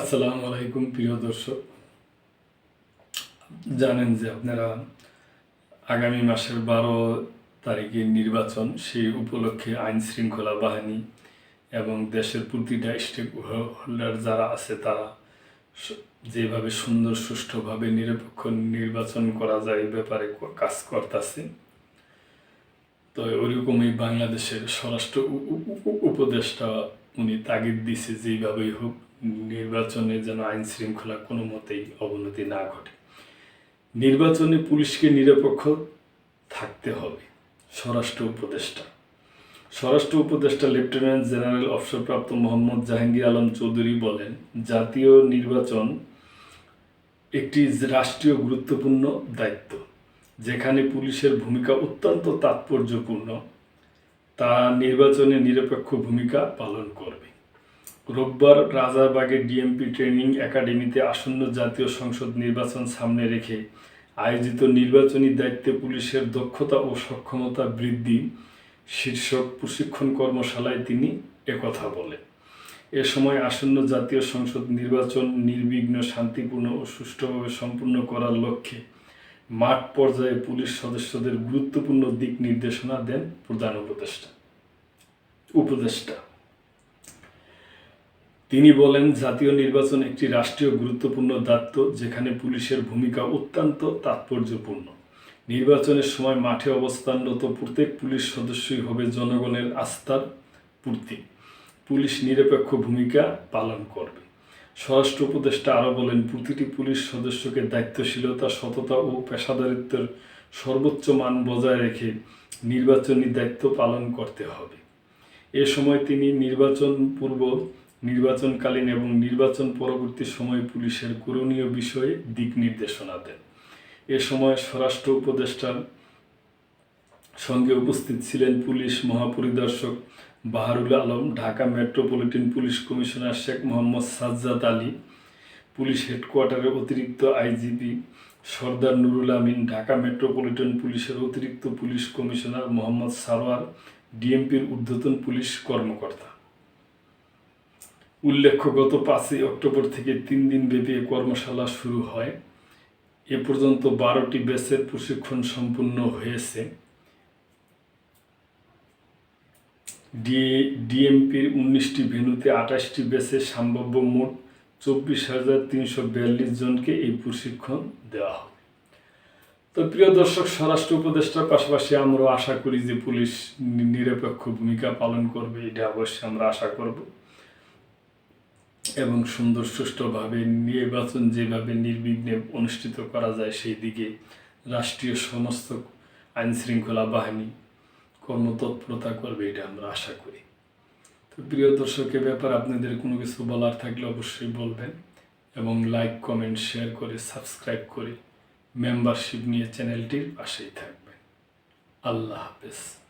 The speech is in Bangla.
আসসালামু আলাইকুম, প্রিয় দর্শক। জানেন যে আপনারা আগামী মাসের বারো তারিখে নির্বাচন, সেই উপলক্ষে আইন শৃঙ্খলা বাহিনী এবং দেশের প্রতিটা স্টেক হোল্ডার যারা আছে, তারা যেভাবে সুন্দর, সুষ্ঠুভাবে নিরপেক্ষ নির্বাচন করা যায়, ব্যাপারে কাজ করতেছে। তো ওইরকমই বাংলাদেশের স্বরাষ্ট্র উপদেষ্টা উনি তাগিদ দিছে যেভাবেই হোক। নির্বাচনে যেন আইন শৃঙ্খলা কোনো মতেই অবনতি না ঘটে। নির্বাচনে পুলিশকে নিরপেক্ষ থাকতে হবে, স্বরাষ্ট্র উপদেষ্টা। স্বরাষ্ট্র উপদেষ্টা লেফটেন্যান্ট জেনারেল অবসরপ্রাপ্ত মোহাম্মদ জাহাঙ্গীর আলম চৌধুরী বলেন, জাতীয় নির্বাচন একটি রাষ্ট্রীয় গুরুত্বপূর্ণ দায়িত্ব, যেখানে পুলিশের ভূমিকা অত্যন্ত তাৎপর্যপূর্ণ। তা নির্বাচনে নিরপেক্ষ ভূমিকা পালন করবে। রোববার রাজারবাগে ডিএমপি ট্রেনিং একাডেমিতে আসন্ন জাতীয় সংসদ নির্বাচন সামনে রেখে আয়োজিত নির্বাচনী দায়িত্বে পুলিশের দক্ষতা ও সক্ষমতা বৃদ্ধি শীর্ষক প্রশিক্ষণ কর্মশালায় তিনি একথা বলেন। এ সময় আসন্ন জাতীয় সংসদ নির্বাচন নির্বিঘ্ন শান্তিপূর্ণ ও সুষ্ঠুভাবে সম্পূর্ণ করার লক্ষ্যে মাঠ পর্যায়ে পুলিশ সদস্যদের গুরুত্বপূর্ণ দিক নির্দেশনা দেন প্রধান উপদেষ্টা। উপদেষ্টা। তিনি বলেন, জাতীয় নির্বাচন একটি রাষ্ট্রীয় গুরুত্বপূর্ণ দায়িত্ব, যেখানে পুলিশের ভূমিকা অত্যন্ত তাৎপর্যপূর্ণ। নির্বাচনের সময় মাঠে অবস্থানরত প্রত্যেক পুলিশ সদস্যই হবে জনগণের আস্থার পূর্তি। পুলিশ নিরপেক্ষ ভূমিকা পালন করবে। স্বরাষ্ট্র উপদেষ্টা আরও বলেন, প্রতিটি পুলিশ সদস্যকে দায়িত্বশীলতা, সততা ও পেশাদারিত্বের সর্বোচ্চ মান বজায় রেখে নির্বাচনী দায়িত্ব পালন করতে হবে। এ সময় তিনি নির্বাচন পূর্ব নির্বাচনকালীন এবং নির্বাচন পরবর্তী সময় পুলিশের করণীয় বিষয়ে দিক নির্দেশনা দেন। এ সময় স্বরাষ্ট্র উপদেষ্টার সঙ্গে উপস্থিত ছিলেন police মহাপরিদর্শক Baharul Alam, Dhaka metropolitan police commissioner Sheikh Mohammad Sajjad Ali, police হেডকোয়ার্টারের অতিরিক্ত আইজিপি সর্দার নুরুল আমিন, ঢাকা মেট্রোপলিটন পুলিশের অতিরিক্ত পুলিশ কমিশনার মোহাম্মদ সারোয়ার, ডিএমপির ঊর্ধ্বতন পুলিশ কর্মকর্তা। উল্লেখ্য গত পাঁচই অক্টোবর থেকে তিন দিন ব্যাপী কর্মশালা শুরু হয়। এ পর্যন্ত বারোটি ব্যাচের প্রশিক্ষণ সম্পূর্ণ হয়েছে। ডিএমপির উনিশটি ভেন্যুতে আঠাশটি ব্যাচে সম্ভাব্য মোট চব্বিশ হাজার তিনশো বিয়াল্লিশ জনকে এই প্রশিক্ষণ দেওয়া হবে। তো প্রিয় দর্শক, স্বরাষ্ট্র উপদেষ্টার পাশাপাশি আমরা আশা করি যে পুলিশ নিরপেক্ষ ভূমিকা পালন করবে, এটা অবশ্যই আমরা আশা করব। এবং সুন্দর সুষ্ঠুভাবে নির্বাচন যেভাবে নির্বিঘ্নে অনুষ্ঠিত করা যায় সেই দিকে রাষ্ট্রীয় সমস্ত আইনশৃঙ্খলা বাহিনী কর্মতৎপরতা করবে এটা আমরা আশা করি। তো প্রিয় দর্শকের ব্যাপার আপনাদের কোনো কিছু বলার থাকলে অবশ্যই বলবেন এবং লাইক, কমেন্ট, শেয়ার করে, সাবস্ক্রাইব করে মেম্বারশিপ নিয়ে চ্যানেলটির পাশেই থাকবেন। আল্লাহ হাফেজ।